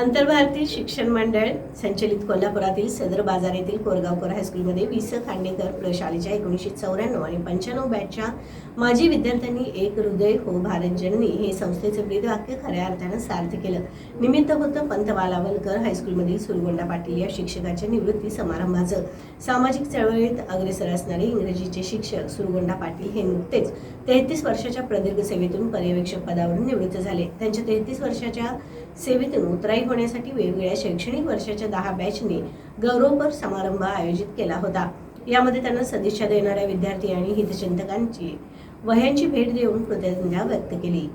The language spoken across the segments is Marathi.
आंतरभारतीय शिक्षण मंडळ संचलित कोल्हापुरातील सदर बाजार येथील कोरगावकर हायस्कूलमध्ये वि स खांडेकर प्रशालेच्या एकोणीसशे चौऱ्याण्णव आणि पंच्याण्णव बॅचच्या माजी विद्यार्थ्यांनी एक हृदय हो भारत जननी हे संस्थेचे ब्रीदवाक्य खऱ्या अर्थानं सार्थ केलं. निमित्त होतं पंत बालावलकर हायस्कूलमधील सुरगोंडा पाटील या शिक्षकाच्या निवृत्ती समारंभाचं. सामाजिक चळवळीत अग्रेसर असणारे इंग्रजीचे शिक्षक सुरगोंडा पाटील हे नुकतेच तेहतीस वर्षाच्या प्रदीर्घ सेवेतून पर्यवेक्षक पदावरून निवृत्त झाले. त्यांच्या तेहतीस वर्षाच्या सेवेतून उतराई होण्यासाठी वेगवेगळ्या शैक्षणिक वर्षाच्या दहा बॅचने गौरवपर समारंभ आयोजित केला होता. यामध्ये त्यांना सदिच्छा देणाऱ्या विद्यार्थी आणि हितचिंतकांची वह्यांची भेट देऊन कृतज्ञता व्यक्त केली.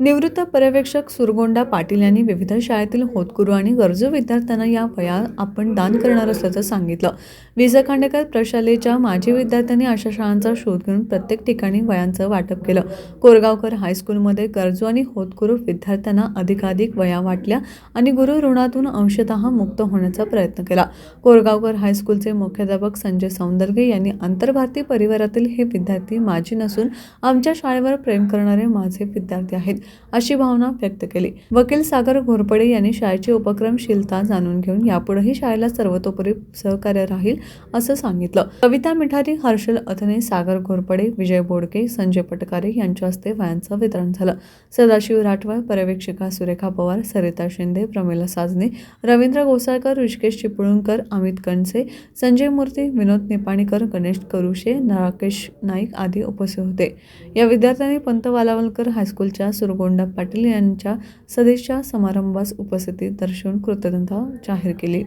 निवृत्त पर्यवेक्षक सुरगोंडा पाटील यांनी विविध शाळेतील होतकुरू आणि गरजू विद्यार्थ्यांना या वया आपण दान करणार असल्याचं सांगितलं. विज खांडेकर प्रशालेच्या माजी विद्यार्थ्यांनी अशा शाळांचा शोध घेऊन प्रत्येक ठिकाणी वयांचं वाटप केलं. कोरगावकर हायस्कूलमध्ये गरजू आणि होतकुरू विद्यार्थ्यांना अधिकाधिक वया वाटल्या आणि गुरु ऋणातून अंशतः मुक्त होण्याचा प्रयत्न केला. कोरगावकर हायस्कूलचे मुख्याध्यापक संजय सौंदर्गे यांनी आंतरभारतीय परिवारातील हे विद्यार्थी माझी नसून आमच्या शाळेवर प्रेम करणारे माझे विद्यार्थी आहेत. अशी भावना व्यक्त केली. वकील सागर घोरपडे यांनी शाळेची उपक्रमशीलता जाणून घेऊन यापुढेही शाळेला सर्वतोपरी सहकार्य राहील असं सांगितलं. कविता मिठारी हर्षल अथने सागर घोरपडे विजय बोडके संजय पटकारे यांच्या हस्ते वयांचं वितरण झालं. सदाशिव राठवा पर्यवेक्षिका सुरेखा पवार सरिता शिंदे प्रमिला साजने रवींद्र गोसाळकर ऋषिकेश चिपळूणकर अमित कणसे संजय मूर्ती विनोद निपाणीकर गणेश करुशे राकेश नाईक आदी उपस्थित होते. या विद्यार्थ्यांनी पंत वालावलकर हायस्कूलच्या गोंडा पाटील यांच्या सदिच्छा समारंभास उपस्थिती दर्शवून कृतज्ञता जाहीर केली.